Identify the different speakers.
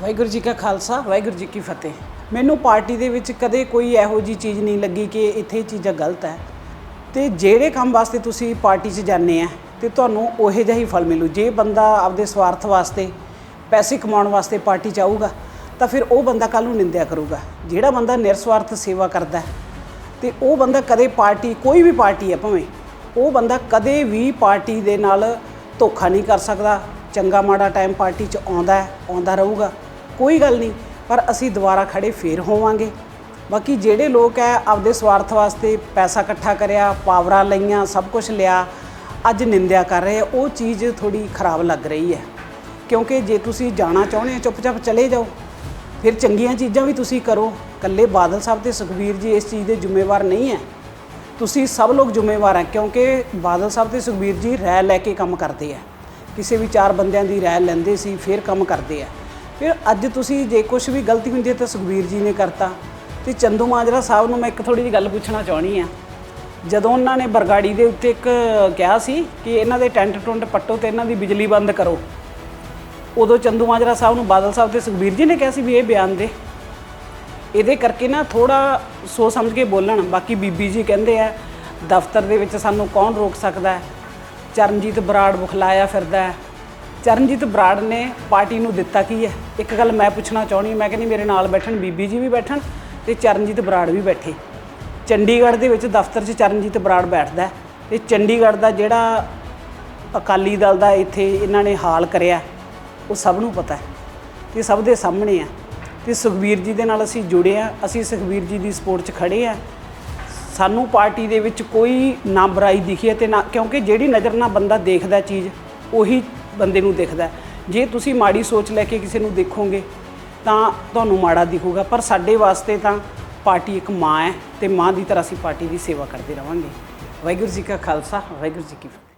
Speaker 1: ਵਾਹਿਗੁਰੂ ਜੀ ਕਾ ਖਾਲਸਾ ਵਾਹਿਗੁਰੂ ਜੀ ਕੀ ਫਤਿਹ। ਮੈਨੂੰ ਪਾਰਟੀ ਦੇ ਵਿੱਚ ਕਦੇ ਕੋਈ ਇਹੋ ਜੀ ਚੀਜ਼ ਨਹੀਂ ਲੱਗੀ ਕਿ ਇੱਥੇ ਇਹ ਚੀਜ਼ਾਂ ਗਲਤ ਹੈ। ਤੇ ਜਿਹੜੇ ਕੰਮ ਵਾਸਤੇ ਤੁਸੀਂ ਪਾਰਟੀ 'ਚ ਜਾਂਦੇ ਆ ਤੇ ਤੁਹਾਨੂੰ ਉਹੇ ਜਿਹਾ ਹੀ ਫਲ ਮਿਲੂ। ਜੇ ਬੰਦਾ ਆਪਦੇ ਸਵਾਰਥ ਵਾਸਤੇ ਪੈਸੇ ਕਮਾਉਣ ਵਾਸਤੇ ਪਾਰਟੀ 'ਚ ਆਊਗਾ ਤਾਂ ਫਿਰ ਉਹ ਬੰਦਾ ਕੱਲ ਨੂੰ ਨਿੰਦਿਆ ਕਰੂਗਾ। ਜਿਹੜਾ ਬੰਦਾ ਨਿਰਸਵਾਰਥ ਸੇਵਾ ਕਰਦਾ ਹੈ, ਤੇ ਉਹ ਬੰਦਾ ਕਦੇ ਪਾਰਟੀ ਕੋਈ ਵੀ ਪਾਰਟੀ ਹੈ ਭਾਵੇਂ ਉਹ ਬੰਦਾ ਕਦੇ ਵੀ ਪਾਰਟੀ ਦੇ ਨਾਲ ਧੋਖਾ ਨਹੀਂ ਕਰ ਸਕਦਾ। ਚੰਗਾ ਮਾੜਾ ਟਾਈਮ ਪਾਰਟੀ 'ਚ ਆਉਂਦਾ ਆਉਂਦਾ ਰਹੂਗਾ। ਕੋਈ ਗੱਲ ਨਹੀਂ, ਪਰ ਅਸੀਂ ਦੁਬਾਰਾ ਖੜੇ ਫੇਰ ਹੋਵਾਂਗੇ। ਬਾਕੀ ਜਿਹੜੇ ਲੋਕ ਹੈ ਆਪਦੇ ਸਵਾਰਥ ਵਾਸਤੇ ਪੈਸਾ ਇਕੱਠਾ ਕਰਿਆ, ਪਾਵਰਾਂ ਲਈਆਂ, ਸਭ ਕੁਝ ਲਿਆ, ਅੱਜ ਨਿੰਦਿਆ ਕਰ ਰਹੇ ਆ, ਉਹ ਚੀਜ਼ ਥੋੜੀ ਖਰਾਬ ਲੱਗ ਰਹੀ ਹੈ ਕਿਉਂਕਿ ਜੇ ਤੁਸੀਂ ਜਾਣਾ ਚਾਹੁੰਦੇ ਹੋ ਚੁੱਪਚਾਪ ਚਲੇ ਜਾਓ, ਫਿਰ ਚੰਗੀਆਂ ਚੀਜ਼ਾਂ ਵੀ ਤੁਸੀਂ ਕਰੋ। ਕੱਲੇ ਬਾਦਲ ਸਾਹਿਬ ਤੇ ਸੁਖਬੀਰ ਜੀ ਇਸ ਚੀਜ਼ ਦੇ ਜ਼ਿੰਮੇਵਾਰ ਨਹੀਂ ਹੈ ਤੁਸੀਂ ਸਭ ਲੋਕ ਜ਼ਿੰਮੇਵਾਰ ਹੈ ਕਿਉਂਕਿ ਬਾਦਲ ਸਾਹਿਬ ਤੇ ਸੁਖਬੀਰ ਜੀ ਰਾਇ ਲੈ ਕੇ ਕੰਮ ਕਰਦੇ ਆ ਕਿਸੇ ਵੀ ਚਾਰ ਬੰਦਿਆਂ ਦੀ ਰਾਇ ਲੈਂਦੇ ਸੀ, ਫਿਰ ਕੰਮ ਕਰਦੇ ਆ ਫਿਰ ਅੱਜ ਤੁਸੀਂ ਜੇ ਕੁਝ ਵੀ ਗਲਤੀ ਹੁੰਦੀ ਹੈ ਤਾਂ ਸੁਖਬੀਰ ਜੀ ਨੇ ਕਰਤਾ। ਤੇ ਚੰਦੂ ਮਾਜਰਾ ਸਾਹਿਬ ਨੂੰ ਮੈਂ ਇੱਕ ਥੋੜੀ ਜਿਹੀ ਗੱਲ ਪੁੱਛਣਾ ਚਾਹਣੀ ਆ ਜਦੋਂ ਉਹਨਾਂ ਨੇ ਬਰਗਾੜੀ ਦੇ ਉੱਤੇ ਇੱਕ ਕਿਹਾ ਸੀ ਕਿ ਇਹਨਾਂ ਦੇ ਟੈਂਟ ਟੁੰਟ ਪੱਟੋ ਤੇ ਇਹਨਾਂ ਦੀ ਬਿਜਲੀ ਬੰਦ ਕਰੋ, ਉਦੋਂ ਚੰਦੂ ਮਾਜਰਾ ਸਾਹਿਬ ਨੂੰ ਬਾਦਲ ਸਾਹਿਬ ਤੇ ਸੁਖਬੀਰ ਜੀ ਨੇ ਕਿਹਾ ਸੀ ਵੀ ਇਹ ਬਿਆਨ ਦੇ। ਇਹਦੇ ਕਰਕੇ ਨਾ ਥੋੜਾ ਸੋਚ ਸਮਝ ਕੇ ਬੋਲਣ, ਬਾਕੀ ਬੀਬੀ ਜੀ ਕਹਿੰਦੇ ਆ, ਦਫ਼ਤਰ ਦੇ ਵਿੱਚ ਸਾਨੂੰ ਕੌਣ ਰੋਕ ਸਕਦਾ ਹੈ? ਚਰਨਜੀਤ ਬਰਾੜ ਬੁਖਲਾਇਆ ਫਿਰਦਾ ਹੈ। ਚਰਨਜੀਤ ਬਰਾੜ ਨੇ ਪਾਰਟੀ ਨੂੰ ਦਿੱਤਾ ਕੀ ਹੈ? ਇੱਕ ਗੱਲ ਮੈਂ ਪੁੱਛਣਾ ਚਾਹਣੀ ਮੈਂ ਕਹਿੰਦੀ ਮੇਰੇ ਨਾਲ ਬੈਠਣ ਬੀਬੀ ਜੀ ਵੀ ਬੈਠਣ ਤੇ ਚਰਨਜੀਤ ਬਰਾੜ ਵੀ ਬੈਠੇ। ਚੰਡੀਗੜ੍ਹ ਦੇ ਵਿੱਚ ਦਫ਼ਤਰ 'ਚ ਚਰਨਜੀਤ ਬਰਾੜ ਬੈਠਦਾ ਹੈ ਤੇ ਚੰਡੀਗੜ੍ਹ ਦਾ ਜਿਹੜਾ ਅਕਾਲੀ ਦਲ ਦਾ ਇੱਥੇ ਇਹਨਾਂ ਨੇ ਹਾਲ ਕਰਿਆ, ਉਹ ਸਭ ਨੂੰ ਪਤਾ ਹੈ ਤੇ ਸਭ ਦੇ ਸਾਹਮਣੇ ਆ ਤੇ ਸੁਖਬੀਰ ਜੀ ਦੇ ਨਾਲ ਅਸੀਂ ਜੁੜੇ ਆ ਅਸੀਂ ਸੁਖਬੀਰ ਜੀ ਦੀ ਸਪੋਰਟ 'ਚ ਖੜੇ ਆ ਸਾਨੂੰ ਪਾਰਟੀ ਦੇ ਵਿੱਚ ਕੋਈ ਨਾ ਬੁਰਾਈ ਦਿਖੀ ਹੈ ਤੇ ਨਾ, ਕਿਉਂਕਿ ਜਿਹੜੀ ਨਜ਼ਰ ਨਾਲ ਬੰਦਾ ਦੇਖਦਾ ਚੀਜ਼, ਉਹੀ ਬੰਦੇ ਨੂੰ ਦਿਖਦਾ ਜੇ ਤੁਸੀਂ ਮਾੜੀ ਸੋਚ ਲੈ ਕੇ ਕਿਸੇ ਨੂੰ ਦੇਖੋਗੇ, ਤਾਂ ਤੁਹਾਨੂੰ ਮਾੜਾ ਦਿਖੂਗਾ। ਪਰ ਸਾਡੇ ਵਾਸਤੇ ਤਾਂ ਪਾਰਟੀ ਇੱਕ ਮਾਂ ਹੈ ਤੇ ਮਾਂ ਦੀ ਤਰ੍ਹਾਂ ਅਸੀਂ ਪਾਰਟੀ ਦੀ ਸੇਵਾ ਕਰਦੇ ਰਵਾਂਗੇ। ਵਾਹਿਗੁਰੂ ਜੀ ਕਾ ਖਾਲਸਾ, ਵਾਹਿਗੁਰੂ ਜੀ ਕੀ ਫਤਿਹ।